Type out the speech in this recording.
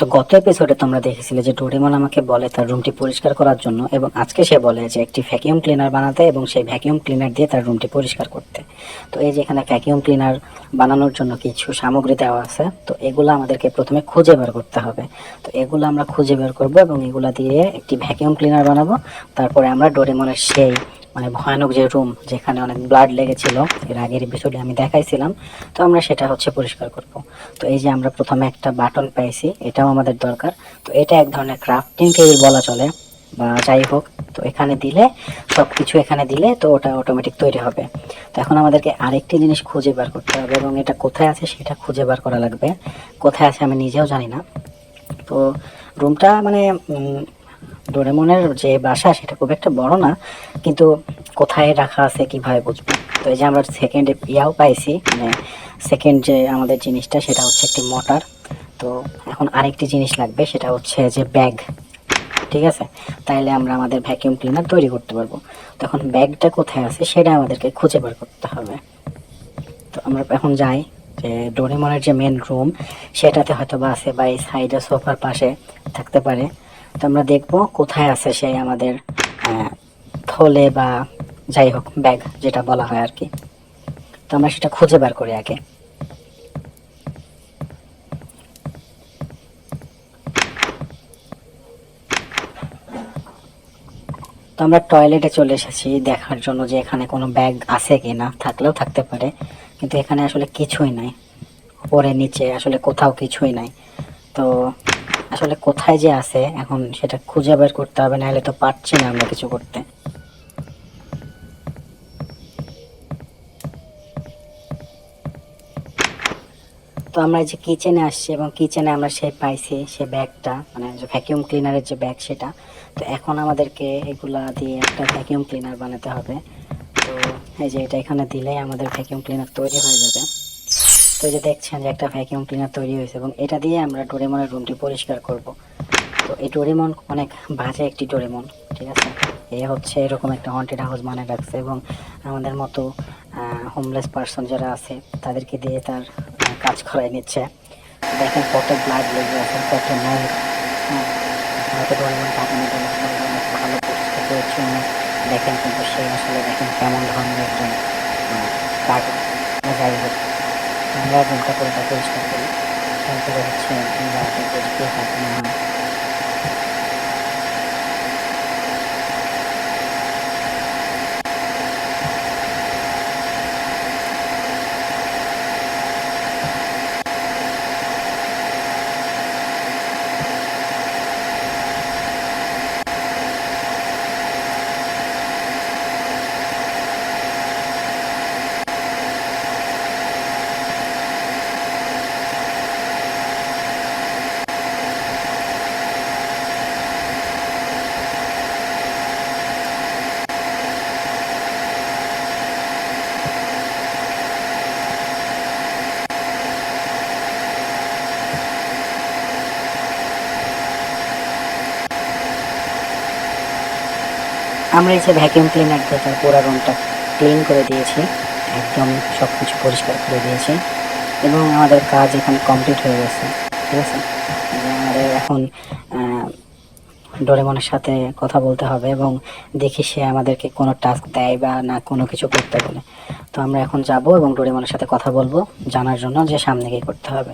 তো গত এপিসোডে তোমরা দেখেছিলে যে ডোরেমন আমাকে বলে তার রুমটি পরিষ্কার করার জন্য এবং আজকে সে বলে যে একটি ভ্যাকিউম ক্লিনার বানাতে এবং সেই ভ্যাকিউম ক্লিনার দিয়ে তার রুমটি পরিষ্কার করতে। তো এই যে এখানে ভ্যাকিউম ক্লিনার বানানোর জন্য কিছু সামগ্রী দেওয়া আছে, তো এগুলো আমাদেরকে প্রথমে খুঁজে বের করতে হবে। তো এগুলো আমরা খুঁজে বের করব এবং এগুলো দিয়ে একটি ভ্যাকিউম ক্লিনার বানাবো। তারপরে আমরা ডোরেমনের সেই মানে ভয়ানক যে রুম যেখানে অনেক ব্লাড লেগেছিল, এর আগের এপিসোডে আমি দেখাইছিলাম, তো আমরা সেটা হচ্ছে পরিষ্কার করব। তো এই যে আমরা প্রথমে একটা বাটন পাইছি, এটাও আমাদের দরকার। তো এটা এক ধরনের ক্রাফটিং টেবিল বলা চলে, বা যাই হোক, তো এখানে দিলে সব কিছু এখানে দিলে তো ওটা অটোমেটিক তৈরি হবে। তো এখন আমাদেরকে আরেকটি জিনিস খুঁজে বার করতে হবে, এবং এটা কোথায় আছে সেটা খুঁজে বার করা লাগবে। কোথায় আছে আমি নিজেও জানি না। তো রুমটা মানে ডোরেমনের যে বাসা, সেটা খুব একটা বড় না, কিন্তু কোথায় রাখা আছে, কীভাবে বুঝব? তো এই যে আমরা সেকেন্ড ইয়াও পাইছি মানে সেকেন্ড যে আমাদের জিনিসটা, সেটা হচ্ছে একটি মোটর তো এখন আরেকটি জিনিস লাগবে, সেটা হচ্ছে যে ব্যাগ ঠিক আছে? তাইলে আমরা আমাদের ভ্যাকিউম ক্লিনার তৈরি করতে পারব। তখন ব্যাগটা কোথায় আছে, সেটা আমাদেরকে খুঁজে বের করতে হবে। তো আমরা এখন যাই, যে ডোরেমনের যে মেন রুম সেটাতে হয়তো বা আছে বা এই সাইডে সোফার পাশে থাকতে পারে। তো আমরা দেখব কোথায় আছে সেই আমাদের থলে বা যাই হোক ব্যাগ যেটা বলা হয় আর কি। তো আমরা সেটা খুঁজে বার করি আগে। তো আমরা টয়লেটে চলে এসেছি, দেখার জন্য যে এখানে কোনো ব্যাগ আছে কি না থাকলেও থাকতে পারে, কিন্তু এখানে আসলে কিছুই নাই। উপরে, নিচে আসলে কোথাও কিছুই নাই। তো আসলে কোথায় যে আছে, এখন সেটা খুঁজে বের করতে হবে, নাহলে তো পারছি না আমরা কিছু করতে। তো আমরা যে কিচেনে আসছি এবং কিচেনে আমরা সে পাইছি সে ব্যাগটা মানে ভ্যাকিউম ক্লিনারের যে ব্যাগ সেটা। তো এখন আমাদেরকে এগুলা দিয়ে একটা ভ্যাকিউম ক্লিনার বানাতে হবে। তো এই যে এটা এখানে দিলেই আমাদের ভ্যাকিউম ক্লিনার তৈরি হয়ে যাবে। তো যে দেখছেন যে একটা ভ্যাকিউম ক্লিনার তৈরি হয়েছে এবং এটা দিয়ে আমরা ডোরেমনের রুমটি পরিষ্কার করব। তো এই ডোরেমন অনেক বাজে একটি ডোরেমন, ঠিক আছে? এ হচ্ছে এরকম একটা হন্টেড হাউস মানে রাখছে এবং আমাদের মতো হোমলেস পার্সন যারা আছে, তাদেরকে দিয়ে তার কাজ করাই নিচ্ছে। দেখেন কত ব্লাড লেগে আছে, কত নয় হ্যাঁ? ডোরেমন কাটানোর জন্য ভালো পরিষ্কার পরিচ্ছন্ন দেখেন কিন্তু সেই আসলে দেখেন কেমন ধরনের একজন যাই হোক আমরা রুমটা পুরোটা পরিষ্কার করি তারপরে হচ্ছে আমরা দেখব যে কে আমরা এই যে ভ্যাকিউম ক্লিনার দিয়ে তার পুরো রুমটা ক্লিন করে দিয়েছি, একদম সব কিছু পরিষ্কার করে দিয়েছি এবং আমাদের কাজ এখানে কমপ্লিট হয়ে গেছে, ঠিক আছে? আমাদের এখন ডোরেমনের সাথে কথা বলতে হবে এবং দেখি সে আমাদেরকে কোনো টাস্ক দেয় বা না কোনো কিছু করতে বলে। তো আমরা এখন যাব এবং ডোরেমনের সাথে কথা বলব জানার জন্য যে সামনে কি করতে হবে।